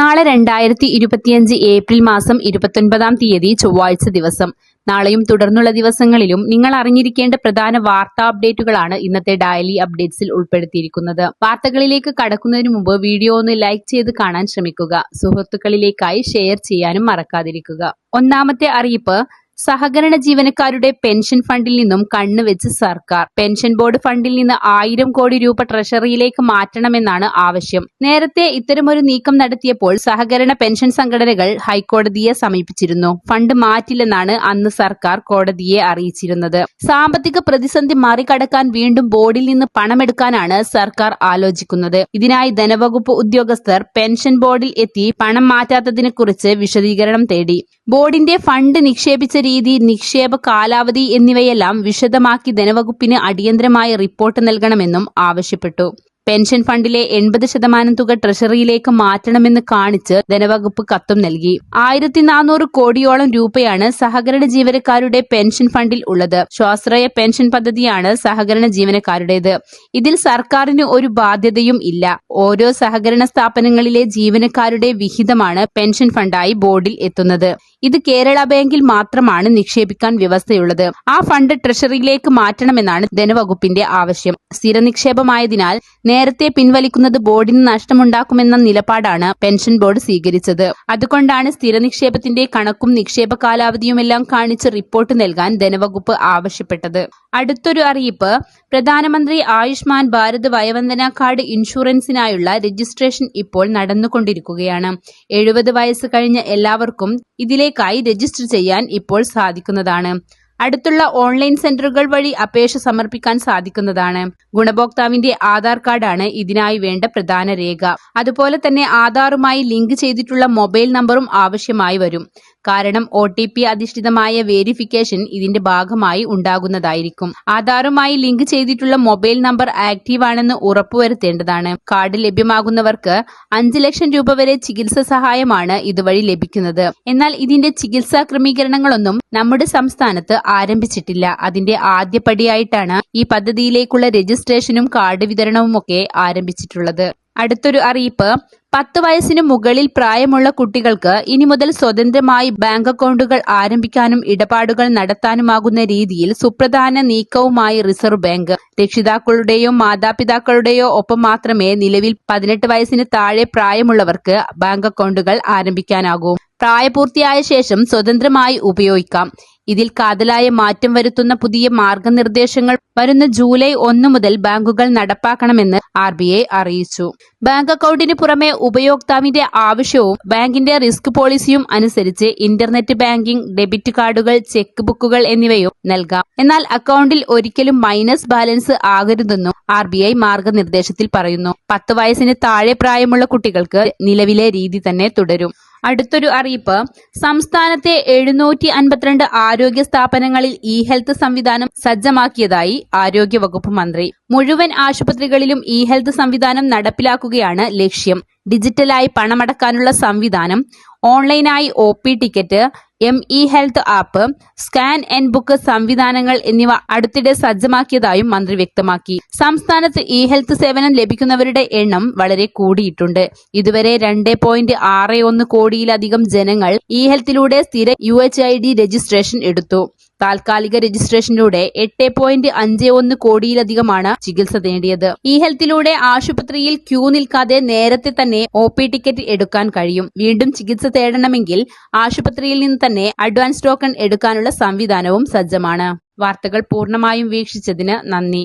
നാളെ രണ്ടായിരത്തി ഇരുപത്തിയഞ്ച് ഏപ്രിൽ മാസം ഇരുപത്തൊൻപതാം തീയതി ചൊവ്വാഴ്ച ദിവസം. നാളെയും തുടർന്നുള്ള ദിവസങ്ങളിലും നിങ്ങൾ അറിഞ്ഞിരിക്കേണ്ട പ്രധാന വാർത്താ അപ്ഡേറ്റുകളാണ് ഇന്നത്തെ ഡയലി അപ്ഡേറ്റ്സിൽ ഉൾപ്പെടുത്തിയിരിക്കുന്നത്. വാർത്തകളിലേക്ക് കടക്കുന്നതിന് മുമ്പ് വീഡിയോ ഒന്ന് ലൈക്ക് ചെയ്ത് കാണാൻ ശ്രമിക്കുക. സുഹൃത്തുക്കളിലേക്കായി ഷെയർ ചെയ്യാനും മറക്കാതിരിക്കുക. ഒന്നാമത്തെ അറിയിപ്പ് സഹകരണ ജീവനക്കാരുടെ പെൻഷൻ ഫണ്ടിൽ നിന്നും കണ്ണുവെച്ച് സർക്കാർ. പെൻഷൻ ബോർഡ് ഫണ്ടിൽ നിന്ന് ആയിരം കോടി രൂപ ട്രഷറിയിലേക്ക് മാറ്റണമെന്നാണ് ആവശ്യം. നേരത്തെ ഇത്തരമൊരു നീക്കം നടത്തിയപ്പോൾ സഹകരണ പെൻഷൻ സംഘടനകൾ ഹൈക്കോടതിയെ സമീപിച്ചിരുന്നു. ഫണ്ട് മാറ്റില്ലെന്നാണ് അന്ന് സർക്കാർ കോടതിയെ അറിയിച്ചിരുന്നത്. സാമ്പത്തിക പ്രതിസന്ധി മറികടക്കാൻ വീണ്ടും ബോർഡിൽ നിന്ന് പണമെടുക്കാനാണ് സർക്കാർ ആലോചിക്കുന്നത്. ഇതിനായി ധനവകുപ്പ് ഉദ്യോഗസ്ഥർ പെൻഷൻ ബോർഡിൽ എത്തി പണം മാറ്റാത്തതിനെക്കുറിച്ച് വിശദീകരണം തേടി. ബോർഡിന്റെ ഫണ്ട് നിക്ഷേപിച്ച രീതി നിക്ഷേപ കാലാവധി എന്നിവയെല്ലാം വിശദമാക്കി ധനവകുപ്പിന് അടിയന്തരമായി റിപ്പോർട്ട് നൽകണമെന്നും ആവശ്യപ്പെട്ടു. പെൻഷൻ ഫണ്ടിലെ എൺപത് ശതമാനം തുക ട്രഷറിയിലേക്ക് മാറ്റണമെന്ന് കാണിച്ച് ധനവകുപ്പ് കത്തും നൽകി. ആയിരത്തി നാനൂറ് കോടിയോളം രൂപയാണ് സഹകരണ ജീവനക്കാരുടെ പെൻഷൻ ഫണ്ടിൽ ഉള്ളത്. സ്വാശ്രയ പെൻഷൻ പദ്ധതിയാണ് സഹകരണ ജീവനക്കാരുടേത്. ഇതിൽ സർക്കാരിന് ഒരു ബാധ്യതയും ഇല്ല. ഓരോ സഹകരണ സ്ഥാപനങ്ങളിലെ ജീവനക്കാരുടെ വിഹിതമാണ് പെൻഷൻ ഫണ്ടായി ബോർഡിൽ എത്തുന്നത്. ഇത് കേരള ബാങ്കിൽ മാത്രമാണ് നിക്ഷേപിക്കാൻ വ്യവസ്ഥയുള്ളത്. ആ ഫണ്ട് ട്രഷറിയിലേക്ക് മാറ്റണമെന്നാണ് ധനവകുപ്പിന്റെ ആവശ്യം. സ്ഥിര നിക്ഷേപമായതിനാൽ നേരത്തെ പിൻവലിക്കുന്നത് ബോർഡിന് നഷ്ടമുണ്ടാക്കുമെന്ന നിലപാടാണ് പെൻഷൻ ബോർഡ് സ്വീകരിച്ചത്. അതുകൊണ്ടാണ് സ്ഥിര നിക്ഷേപത്തിന്റെ കണക്കും നിക്ഷേപ കാലാവധിയുമെല്ലാം കാണിച്ച് റിപ്പോർട്ട് നൽകാൻ ധനവകുപ്പ് ആവശ്യപ്പെട്ടത്. അടുത്തൊരു അറിയിപ്പ് പ്രധാനമന്ത്രി ആയുഷ്മാൻ ഭാരത് വയവന്ദന കാർഡ് ഇൻഷുറൻസിനായുള്ള രജിസ്ട്രേഷൻ ഇപ്പോൾ നടന്നുകൊണ്ടിരിക്കുകയാണ്. എഴുപത് വയസ്സ് കഴിഞ്ഞ എല്ലാവർക്കും ഇതിലേക്കായി രജിസ്റ്റർ ചെയ്യാൻ ഇപ്പോൾ സാധിക്കുന്നതാണ്. അടുത്തുള്ള ഓൺലൈൻ സെന്ററുകൾ വഴി അപേക്ഷ സമർപ്പിക്കാൻ സാധിക്കുന്നതാണ്. ഗുണഭോക്താവിന്റെ ആധാർ കാർഡാണ് ഇതിനായി വേണ്ട പ്രധാന രേഖ. അതുപോലെ തന്നെ ആധാറുമായി ലിങ്ക് ചെയ്തിട്ടുള്ള മൊബൈൽ നമ്പറും ആവശ്യമായി വരും. കാരണം ഒ ടി പി അധിഷ്ഠിതമായ വേരിഫിക്കേഷൻ ഇതിന്റെ ഭാഗമായി ഉണ്ടാകുന്നതായിരിക്കും. ആധാറുമായി ലിങ്ക് ചെയ്തിട്ടുള്ള മൊബൈൽ നമ്പർ ആക്റ്റീവ് ആണെന്ന് ഉറപ്പുവരുത്തേണ്ടതാണ്. കാർഡ് ലഭ്യമാകുന്നവർക്ക് അഞ്ച് ലക്ഷം രൂപ വരെ ചികിത്സ സഹായമാണ് ഇതുവഴി ലഭിക്കുന്നത്. എന്നാൽ ഇതിന്റെ ചികിത്സാ ക്രമീകരണങ്ങളൊന്നും നമ്മുടെ സംസ്ഥാനത്ത് ആരംഭിച്ചിട്ടില്ല. അതിന്റെ ആദ്യപടിയായിട്ടാണ് ഈ പദ്ധതിയിലേക്കുള്ള രജിസ്ട്രേഷനും കാർഡ് വിതരണവും ഒക്കെ ആരംഭിച്ചിട്ടുള്ളത്. അടുത്തൊരു അറിയിപ്പ്. പത്ത് വയസ്സിന് മുകളിൽ പ്രായമുള്ള കുട്ടികൾക്ക് ഇനി മുതൽ സ്വതന്ത്രമായി ബാങ്ക് അക്കൗണ്ടുകൾ ആരംഭിക്കാനും ഇടപാടുകൾ നടത്താനുമാകുന്ന രീതിയിൽ സുപ്രധാന നീക്കവുമായി റിസർവ് ബാങ്ക്. രക്ഷിതാക്കളുടെയോ മാതാപിതാക്കളുടെയോ ഒപ്പം മാത്രമേ നിലവിൽ പതിനെട്ട് വയസ്സിന് താഴെ പ്രായമുള്ളവർക്ക് ബാങ്ക് അക്കൗണ്ടുകൾ ആരംഭിക്കാനാകൂ. പ്രായപൂർത്തിയായ ശേഷം സ്വതന്ത്രമായി ഉപയോഗിക്കാം. ഇതിൽ കാതലായ മാറ്റം വരുത്തുന്ന പുതിയ മാർഗനിർദ്ദേശങ്ങൾ വരുന്ന ജൂലൈ ഒന്ന് മുതൽ ബാങ്കുകൾ നടപ്പാക്കണമെന്ന് ആർ ബി ഐ അറിയിച്ചു. ബാങ്ക് അക്കൌണ്ടിന് പുറമെ ഉപയോക്താവിന്റെ ആവശ്യവും ബാങ്കിന്റെ റിസ്ക് പോളിസിയും അനുസരിച്ച് ഇന്റർനെറ്റ് ബാങ്കിംഗ് ഡെബിറ്റ് കാർഡുകൾ ചെക്ക് ബുക്കുകൾ എന്നിവയും നൽകാം. എന്നാൽ അക്കൌണ്ടിൽ ഒരിക്കലും മൈനസ് ബാലൻസ് ആകരുതെന്നും ആർ ബി ഐ മാർഗനിർദ്ദേശത്തിൽ പറയുന്നു. പത്ത് വയസ്സിന് താഴെ പ്രായമുള്ള കുട്ടികൾക്ക് നിലവിലെ രീതി തന്നെ തുടരും. അടുത്തൊരു അറിയിപ്പ്. സംസ്ഥാനത്തെ എഴുന്നൂറ്റി അൻപത്തിരണ്ട് ആരോഗ്യ സ്ഥാപനങ്ങളിൽ ഇ ഹെൽത്ത് സംവിധാനം സജ്ജമാക്കിയതായി ആരോഗ്യ വകുപ്പ് മന്ത്രി. മുഴുവൻ ആശുപത്രികളിലും ഇ ഹെൽത്ത് സംവിധാനം നടപ്പിലാക്കുകയാണ് ലക്ഷ്യം. ഡിജിറ്റലായി പണമടക്കാനുള്ള സംവിധാനം. ഓൺലൈനായി O ticket M E health app scan and book സംവിധാനങ്ങൾ എന്നിവ അടുത്തിടെ സജ്ജമാക്കിയതായും മന്ത്രി വ്യക്തമാക്കി. സംസ്ഥാനത്ത് ഇ ഹെൽത്ത് സേവനം ലഭിക്കുന്നവരുടെ എണ്ണം വളരെ കൂടിയിട്ടുണ്ട്. ഇതുവരെ രണ്ട് പോയിന്റ് ആറ് ഒന്ന് കോടിയിലധികം ജനങ്ങൾ ഇ ഹെൽത്തിലൂടെ സ്ഥിര U H I D registration എടുത്തു. താൽക്കാലിക രജിസ്ട്രേഷനിലൂടെ എട്ട് പോയിന്റ് അഞ്ച് ഒന്ന് കോടിയിലധികമാണ് ചികിത്സ നേടിയത്. ഇ ഹെൽത്തിലൂടെ ആശുപത്രിയിൽ ക്യൂ നിൽക്കാതെ നേരത്തെ തന്നെ ഒ പി ടിക്കറ്റ് എടുക്കാൻ കഴിയും. വീണ്ടും ചികിത്സ തേടണമെങ്കിൽ ആശുപത്രിയിൽ നിന്ന് തന്നെ അഡ്വാൻസ് ടോക്കൺ എടുക്കാനുള്ള സംവിധാനവും സജ്ജമാണ്. വാർത്തകൾ പൂർണമായും വീക്ഷിച്ചതിന് നന്ദി.